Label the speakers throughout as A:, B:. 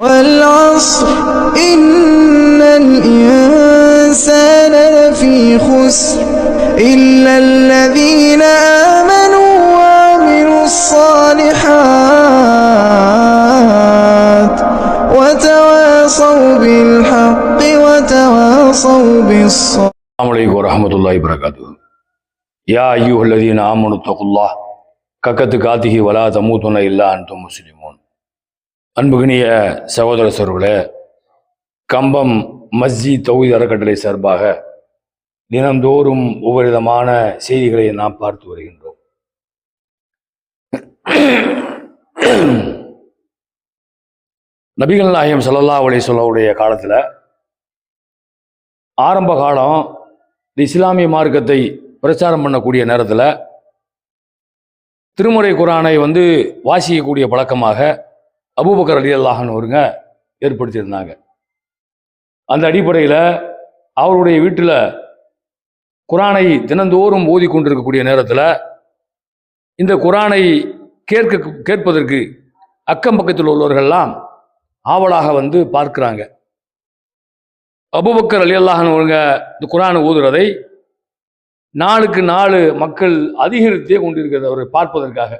A: والعصر إن الإنسان لفي خسر إلا الذين آمنوا وعملوا الصالحات وتواصوا بالحق وتواصوا بالصبر.
B: السلام عليكم ورحمة الله وبركاته. يا أيها الذين آمنوا اتقوا الله ككتكاته ولا تموتن إلا أنتم مسلمون. அன்புகினிய சகோதர சோர்களே கம்பம் மஸ்ஜித் தொகுதி அறக்கட்டளை சார்பாக தினந்தோறும் ஒவ்வொரு விதமான செய்திகளை நாம் பார்த்து வருகின்றோம். நபிகள் நாயகம் சல்லல்லா அலி சொல்லவுடைய காலத்தில் ஆரம்ப காலம் இஸ்லாமிய மார்க்கத்தை பிரச்சாரம் பண்ணக்கூடிய நேரத்தில் திருமுறை குரானை வந்து வாசிக்கக்கூடிய பழக்கமாக அபூபக்கர் அலி அல்லாஹன்வருங்க ஏற்படுத்தியிருந்தாங்க. அந்த அடிப்படையில் அவருடைய வீட்டில் குரானை தினந்தோறும் ஓதி கொண்டிருக்கக்கூடிய நேரத்தில் இந்த குரானை கேட்க கேட்பதற்கு அக்கம் பக்கத்தில் உள்ளவர்கள்லாம் ஆவலாக வந்து பார்க்குறாங்க. அபுபக்கர் அலி அல்லாஹன்வருங்க இந்த குரானை ஓதுறதை நாளுக்கு நாலு மக்கள் அதிகரித்தே கொண்டிருக்கிறது அவரை பார்ப்பதற்காக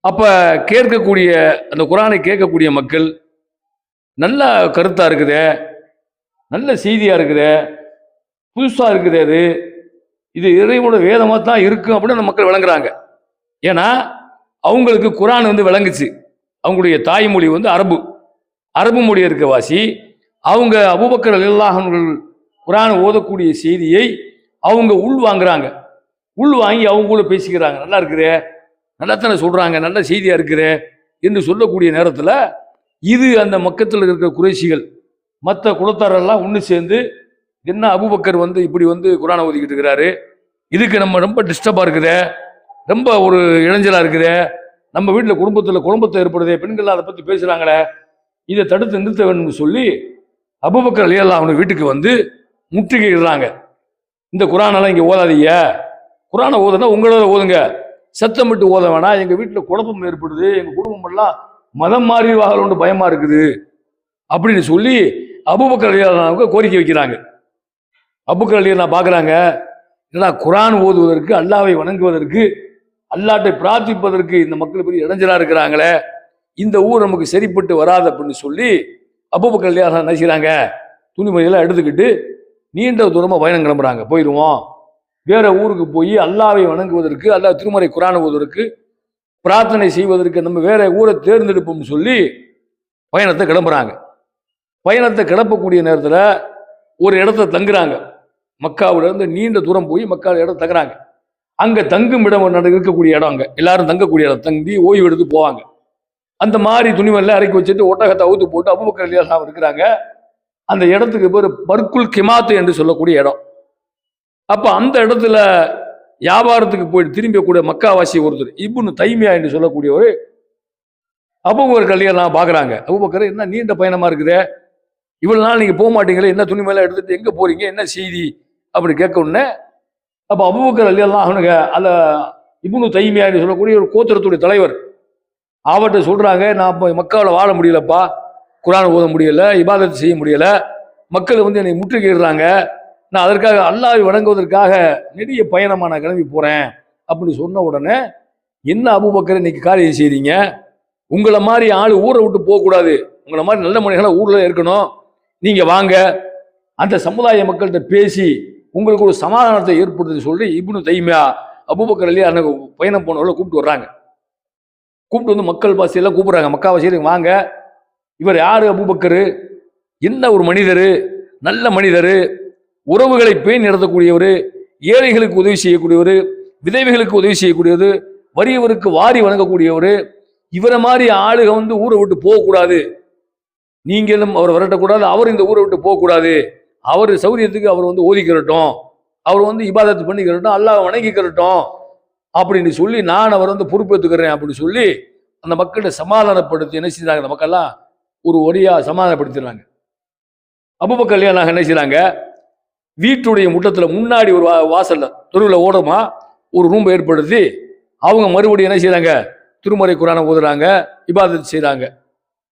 B: அப்போ கேட்கக்கூடிய அந்த குரானை கேட்கக்கூடிய மக்கள் நல்ல கருத்தாக இருக்குதே நல்ல செய்தியாக இருக்குதே புதுசாக இருக்குதே அது இது இறைவனோட வேதமாக தான் இருக்கும் அப்படின்னு அந்த மக்கள் விளங்குறாங்க. ஏன்னா அவங்களுக்கு குரான் வந்து விளங்குச்சு. அவங்களுடைய தாய்மொழி வந்து அரபு. அரபு மொழி இருக்க வாசி அவங்க அபுபக்கர் அல்லாஹர்கள் குரான் ஓதக்கூடிய செய்தியை அவங்க உள் வாங்குறாங்க. உள் வாங்கி அவங்கள பேசிக்கிறாங்க. நல்லா இருக்குதே. நல்லத்தனை சொல்கிறாங்க நல்ல செய்தியாக இருக்குது என்று சொல்லக்கூடிய நேரத்தில் இது அந்த மக்கத்தில் இருக்கிற குறைசிகள் மற்ற குலத்தாரெல்லாம் ஒன்று சேர்ந்து என்ன அபுபக்கர் வந்து இப்படி வந்து குரானை ஒதுக்கிட்டு இருக்கிறாரு? இதுக்கு நம்ம ரொம்ப டிஸ்டர்பாக இருக்குது ரொம்ப ஒரு இளைஞலாக இருக்குதே நம்ம வீட்டில் குடும்பத்தில் குடும்பத்தை ஏற்படுதே பெண்கள் அதை பற்றி பேசுகிறாங்களே இதை தடுத்து நிறுத்த வேணும்னு சொல்லி அபுபக்கர் அலியல்லா அவனுக்கு வீட்டுக்கு வந்து முற்றுகையிடுறாங்க இந்த குரானெல்லாம் இங்கே ஓதாதீங்க. குரானை ஓதுனா உங்களோட ஓதுங்க. சத்தம் விட்டு ஓத வேணாம். எங்கள் வீட்டில் குழப்பம் ஏற்படுது. எங்கள் குடும்பம் எல்லாம் மதம் மாறி வாகலோன்னு பயமா இருக்குது. அப்படின்னு சொல்லி அபுபக்கர் அலியாவுக்கு கோரிக்கை வைக்கிறாங்க. அபுபக்கர் அலியா நான் பார்க்குறாங்க. என்னடா குரான் ஓதுவதற்கு அல்லாவை வணங்குவதற்கு அல்லாட்டை பிரார்த்திப்பதற்கு இந்த மக்கள் பெரிய இடைஞ்சலா இருக்கிறாங்களே. இந்த ஊர் நமக்கு சரிப்பட்டு வராது அப்படின்னு சொல்லி அபுபக்கர் அலியா என்ன செய்கிறாங்க துணிமணியெல்லாம் எடுத்துக்கிட்டு நீண்ட தூரமாக பயணம் கிளம்புறாங்க. போயிடுவோம் வேற ஊருக்கு போய் அல்லாவை வணங்குவதற்கு அல்லாஹ் திருமறை குரானுவதற்கு பிரார்த்தனை செய்வதற்கு நம்ம வேற ஊரை தேர்ந்தெடுப்போம்னு சொல்லி பயணத்தை கிளம்புறாங்க. பயணத்தை கிளப்பக்கூடிய நேரத்தில் ஒரு இடத்த தங்குறாங்க. மக்காவிலேருந்து நீண்ட தூரம் போய் மக்கா இடம் தங்குறாங்க. அங்கே தங்கும் இடம் நடந்து இருக்கக்கூடிய இடம் அங்கே. எல்லாரும் தங்கக்கூடிய இடம். தங்கி ஓய்வு எடுத்து போவாங்க. அந்த மாதிரி துணிவெல்லாம் இறக்கி வச்சுட்டு ஒட்டகத்தை அவுத்து போட்டு அபுபக்கர் இல்லையா இருக்கிறாங்க. அந்த இடத்துக்கு பேர் பர்குல் கிமாத்து என்று சொல்லக்கூடிய இடம். அப்போ அந்த இடத்துல வியாபாரத்துக்கு போயிட்டு திரும்பக்கூடிய மக்காவாசி ஒருத்தர் இப்னு தைமியா என்று சொல்லக்கூடியவர் அபுபக்கர் கல்யாணம் பார்க்குறாங்க. அபுபக்கர் என்ன நீண்ட பயணமாக இருக்குதே? இவ்வளோ நாள் நீங்கள் போக மாட்டீங்களே என்ன துணி மேல எடுத்துட்டு எங்கே போகிறீங்க என்ன செய்தி? அப்படி கேட்க உடனே அப்ப அபுபக்கர் அலியெல்லாம் அவனுங்க அந்த இப்னு தைமியா என்று சொல்லக்கூடிய ஒரு கோத்திரத்துடைய தலைவர் அவர்கிட்ட சொல்கிறாங்க நான் இப்போ மக்காவில் வாழ முடியலப்பா. குரான் ஓத முடியலை இபாதத்தை செய்ய முடியலை. மக்கள் வந்து என்னை முற்றுகையிடுறாங்க. நான் அதற்காக அல்லாவை வணங்குவதற்காக நெடிய பயணமாக நான் கிளம்பி போகிறேன் அப்படின்னு சொன்ன உடனே என்ன அபுபக்கர் இன்னைக்கு காரியம் செய்கிறீங்க உங்களை மாதிரி ஆள் ஊரை விட்டு போகக்கூடாது உங்களை மாதிரி நல்ல மனிதர்களாக ஊரில் இருக்கணும். நீங்கள் வாங்க. அந்த சமுதாய மக்கள்கிட்ட பேசி உங்களுக்கு ஒரு சமாதானத்தை ஏற்படுத்தி சொல்லி இப்னு தைமியா அபுபக்கர் அலி அன்னைக்கு பயணம் போனவங்கள கூப்பிட்டு வர்றாங்க. கூப்பிட்டு வந்து மக்கள் பாசியெல்லாம் கூப்பிட்றாங்க. மக்கா பாசையில் வாங்க. இவர் யார் அபுபக்கரு? என்ன ஒரு மனிதர்? நல்ல மனிதர். உறவுகளை பேணி நடத்தக்கூடியவர் ஏழைகளுக்கு உதவி செய்யக்கூடியவர் விதவைகளுக்கு உதவி செய்யக்கூடியவர் வறியவருக்கு வாரி வணங்கக்கூடியவர் இவரை மாதிரி ஆளுக வந்து ஊரை விட்டு போகக்கூடாது. நீங்களும் அவர் விரட்டக்கூடாது அவர் இந்த ஊரை விட்டு போகக்கூடாது. அவர் சௌரியத்துக்கு அவர் வந்து ஓதிக்கிறட்டும் அவர் வந்து இபாதத்து பண்ணிக்கிறட்டும் அல்லாஹ் வணங்கிக்கிறட்டும் அப்படின்னு சொல்லி நான் அவர் வந்து பொறுப்பேற்றுக்கிறேன் அப்படின்னு சொல்லி அந்த மக்களை சமாதானப்படுத்தி என்ன செய்கிறாங்க அந்த மக்கள்லாம் ஒரு ஒரியா சமாதானப்படுத்திடுறாங்க. அபுபக்கர் கல்யாணம் என்ன செய்கிறாங்க வீட்டுடைய முட்டத்தில் முன்னாடி ஒரு வா- தெருவில் ஓடமா? ஒரு ரூம் ஏற்படுத்தி அவங்க மறுபடியும் என்ன செய்கிறாங்க திருமறை குரானை ஓதுறாங்க இபாதத்து செய்கிறாங்க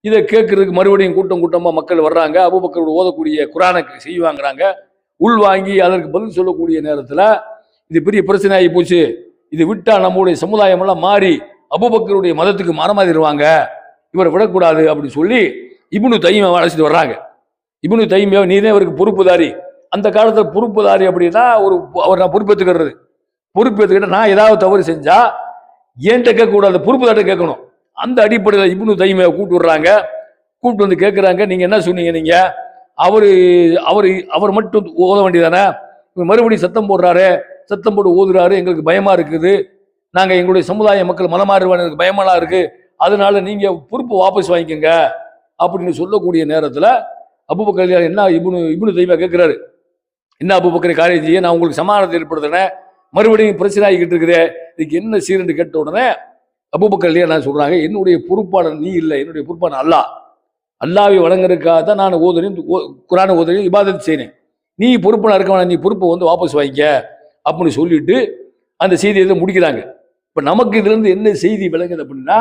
B: இதை கேட்கறதுக்கு மறுபடியும் கூட்டம் கூட்டமாக மக்கள் வர்றாங்க. அபூபக்கரோட ஓதக்கூடிய குரானை செய்வாங்கிறாங்க. உள் வாங்கி அதற்கு பதில் சொல்லக்கூடிய நேரத்தில் இது பெரிய பிரச்சனை ஆகி போச்சு. இது விட்டால் நம்முடைய சமுதாயமெல்லாம் மாறி அபூபக்கருடைய மதத்துக்கு மரமாதிருவாங்க இவரை விடக்கூடாது அப்படின்னு சொல்லி இபுனு தைமியா அழைச்சிட்டு வர்றாங்க. இப்னு தைமியா நீனே இவருக்கு பொறுப்புதாரி. அந்த காலத்தில் பொறுப்புதாரி அப்படின்னா ஒரு அவர் நான் பொறுப்பேற்றுக்கிறது பொறுப்பேற்றுக்கிட்ட நான் ஏதாவது தவறு செஞ்சால் என்கிட்ட கேட்கக்கூடாது. பொறுப்புதார்ட்ட கேட்கணும். அந்த அடிப்படையில் இப்னு தைமையை கூப்பிட்டு விடுறாங்க. கூப்பிட்டு வந்து கேட்குறாங்க நீங்கள் என்ன சொன்னீங்க நீங்கள் அவர் அவர் அவர் மட்டும் ஓத வேண்டியதானே? மறுபடியும் சத்தம் போடுறாரு. சத்தம் போட்டு ஓதுறாரு. எங்களுக்கு பயமாக இருக்குது. நாங்கள் எங்களுடைய சமுதாய மக்கள் மனமாறுவான எனக்கு பயமெல்லாம் இருக்குது அதனால நீங்கள் பொறுப்பு வாபஸ் வாங்கிக்கோங்க. அப்படின்னு சொல்லக்கூடிய நேரத்துல அபுபக்கர் என்ன இப்னு இப்னு தெய்வா கேட்குறாரு என்ன அபுபக்கர் காரியம் நான் உங்களுக்கு சமாதானத்தை ஏற்படுத்தினேன் மறுபடியும் பிரச்சனை ஆகிக்கிட்டு இருக்கிற இதுக்கு என்ன சீரண்டு கேட்ட உடனே அபுபக்கர் நான் சொல்கிறாங்க என்னுடைய பொறுப்பாளர் நீ இல்லை. என்னுடைய பொறுப்பான அல்லாஹ். அல்லாவை வழங்குறதுக்காக தான் நான் ஓதுறேன் குரான ஓதுறேன் இபாதத் செய்றேன் நீ பொறுப்பான இருக்க நீ பொறுப்பை வந்து வாபஸ் வாங்கிக்க அப்படின்னு சொல்லிட்டு அந்த செய்தியை இதை முடிக்கிறாங்க. இப்போ நமக்கு இதுலேருந்து என்ன செய்தி விளங்குது அப்படின்னா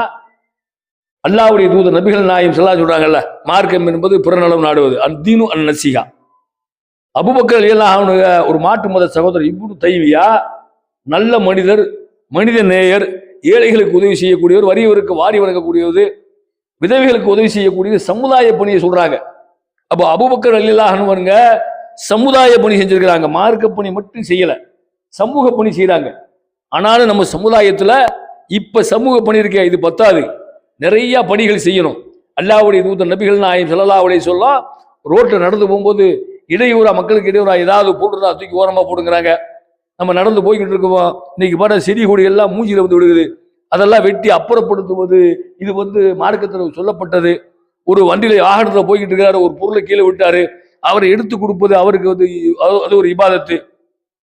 B: அல்லாவுடைய தூதர் நபிகள் நாயம் சொல்லா சொல்றாங்கல்ல மார்க்கம் என்பது புறநலம் நாடுவது. அந்தீனு அன் நசிகா அபுபக்கர் எல்லாம் ஒரு மாட்டு மத சகோதரர் இப்னு தைவியா நல்ல மனிதர் மனித நேயர் ஏழைகளுக்கு உதவி செய்யக்கூடியவர் வறியவருக்கு வாரி வழங்கக்கூடியது விதவைகளுக்கு உதவி செய்யக்கூடியது சமுதாய பணியை சொல்றாங்க. அப்போ அபுபக்கர் அல்லாஹனுவருங்க சமுதாய பணி செஞ்சிருக்கிறாங்க. மார்க்க பணி மட்டும் செய்யல. சமூக பணி செய்கிறாங்க ஆனாலும் நம்ம சமுதாயத்துல இப்ப சமூக பணி இருக்கே இது பத்தாது. நிறைய பணிகள் செய்யணும். அல்லாவுடைய தூத்த நபிகள் நாயம் செல்லல்லாவுடைய சொல்லலாம் ரோட்டில் நடந்து போகும்போது இடையூறா மக்களுக்கு இடையூறா ஏதாவது போட்டுருந்தா தூக்கி ஓரமாக போடுங்கிறாங்க. நம்ம நடந்து போய்கிட்டு இருக்கோம் இன்னைக்கு பாட செடி கொடி எல்லாம் மூஞ்சில வந்து விடுகுது அதெல்லாம் வெட்டி அப்புறப்படுத்துவது இது வந்து மார்க்கத்தில் சொல்லப்பட்டது. ஒரு வண்டியில வாகனத்தில் போய்கிட்டு இருக்கிறாரு ஒரு பொருளை கீழே விட்டாரு. அவரை எடுத்து கொடுப்பது அவருக்கு வந்து அது- ஒரு இபாதத்து.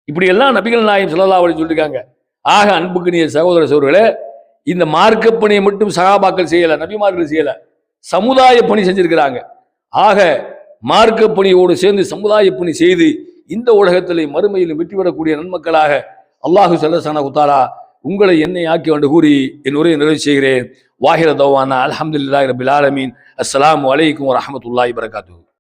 B: இப்படி எல்லாம் நபிகள் நாயம் சொல்லலாம் அப்படின்னு சொல்லியிருக்காங்க. ஆக அன்புக்குரிய சகோதர சோர்களே இந்த மார்க்க பணியை மட்டும் சகாபாக்கள் செய்யலை நபிமார்கள் செய்யலை. சமுதாய பணி செஞ்சிருக்கிறாங்க. ஆக மார்க்க பணியோடு சேர்ந்து சமுதாய பணி செய்து இந்த உலகத்திலே மறுமையிலும் வெற்றி பெறக்கூடிய நன்மக்களாக அல்லாஹு சல்லசான குத்தாரா உங்களை என்னை ஆக்கி வந்து கூறி என் உரையை நிறைவு செய்கிறேன். வாஹிர தவானா அல்ஹம்துலில்லாஹி ரபில் ஆலமீன். அஸ்ஸலாமு அலைக்கும் வரஹ்மத்துல்லாஹி வரகாத்துஹு